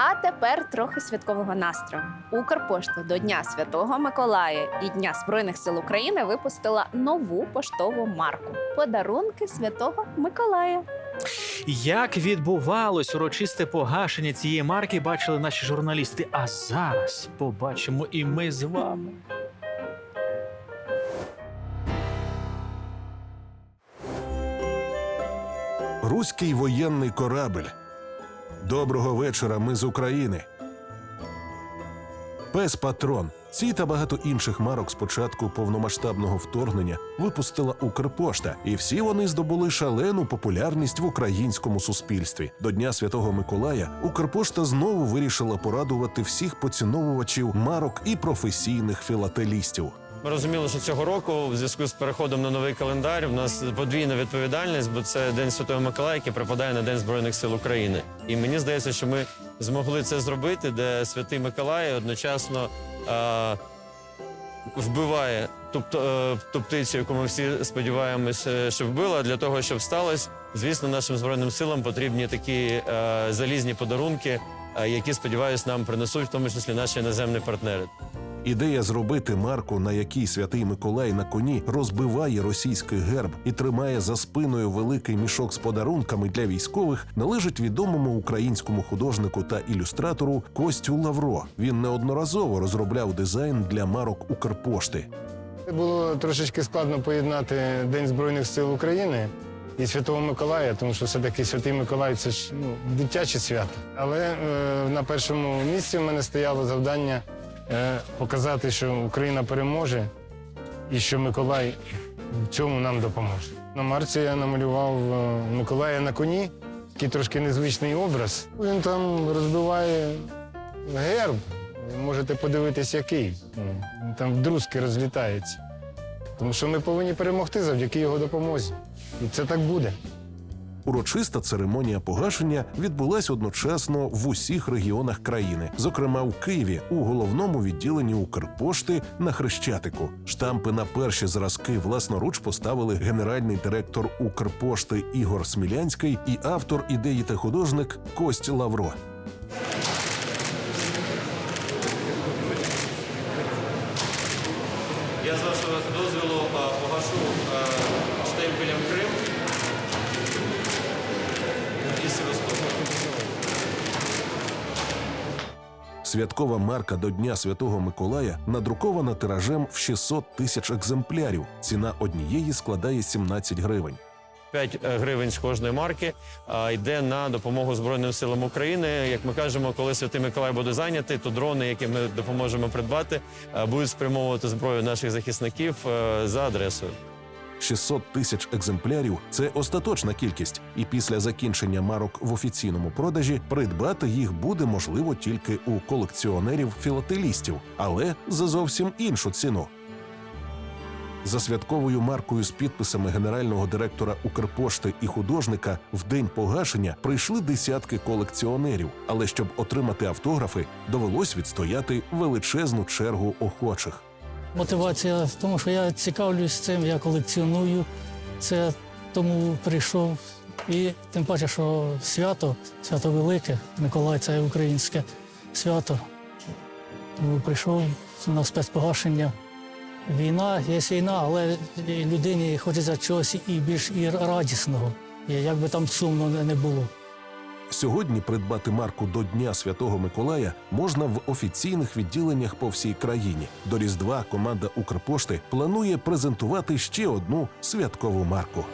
А тепер трохи святкового настрою. Укрпошта до Дня Святого Миколая і Дня Збройних сил України випустила нову поштову марку Подарунки Святого Миколая. Як відбувалось урочисте погашення цієї марки, бачили наші журналісти. А зараз побачимо і ми з вами. Руський воєнний корабль. Доброго вечора, ми з України. Пес Патрон. Ці та багато інших марок з початку повномасштабного вторгнення випустила Укрпошта, і всі вони здобули шалену популярність в українському суспільстві. До Дня Святого Миколая Укрпошта знову вирішила порадувати всіх поціновувачів марок і професійних філателістів. Ми розуміли, що цього року, в зв'язку з переходом на новий календар, в нас подвійна відповідальність, бо це День Святого Миколая, який припадає на День Збройних сил України. І мені здається, що ми змогли це зробити, де Святий Миколай одночасно е, вбиває ту, е, ту птицю, яку ми всі сподіваємося, що вбила. Для того, щоб сталося, звісно, нашим збройним силам потрібні такі е, залізні подарунки, е, які сподіваюся, нам принесуть, в тому числі наші іноземні партнери. Ідея зробити марку, на якій святий Миколай на коні розбиває російський герб і тримає за спиною великий мішок з подарунками для військових, належить відомому українському художнику та ілюстратору Костю Лавро. Він неодноразово розробляв дизайн для марок Укрпошти. Було трошечки складно поєднати День Збройних сил України і Святого Миколая, тому що все-таки Святий Миколай це ж ну, дитяче свято. Але е, на першому місці в мене стояло завдання показати, що Україна переможе і що Миколай в цьому нам допоможе. На марці я намалював е, Миколая на коні, такий трошки незвичний образ. Він там розбиває герб. Можете подивитись, який. Ну, там вдрузки розлітається. Тому що ми повинні перемогти завдяки його допомозі. І це так буде. Урочиста церемонія погашення відбулась одночасно в усіх регіонах країни, зокрема в Києві, у головному відділенні Укрпошти на Хрещатику. Штампи на перші зразки власноруч поставили генеральний директор Укрпошти Ігор Смілянський і автор ідеї та художник Кость Лавро. Я з вашого дозволу погашу Святкова марка до Дня Святого Миколая надрукована тиражем в 600 тисяч екземплярів. Ціна однієї складає 17 гривень. 5 гривень з кожної марки йде на допомогу Збройним силам України. Як ми кажемо, коли Святий Миколай буде зайнятий, то дрони, які ми допоможемо придбати, а, будуть спрямовувати зброю наших захисників е, за адресою. 600 тисяч екземплярів це остаточна кількість, і після закінчення марок в офіційному продажі придбати їх буде можливо тільки у колекціонерів-філателістів, але за зовсім іншу ціну. За святковою маркою з підписами генерального директора Укрпошти і художника в день погашення прийшли десятки колекціонерів. Але щоб отримати автографи, довелось відстояти величезну чергу охочих. Мотивація в тому, що я цікавлюсь цим, я колекціоную це, тому прийшов. І тим паче, що свято, свято велике, Миколай це українське свято. Тому прийшов на спецпогашення. Війна, є війна, але людині хочеться чогось і більш і радісного, як би там сумно не було. Сьогодні придбати марку до Дня Святого Миколая можна в офіційних відділеннях по всій країні. До Різдва команда Укрпошти планує презентувати ще одну святкову марку.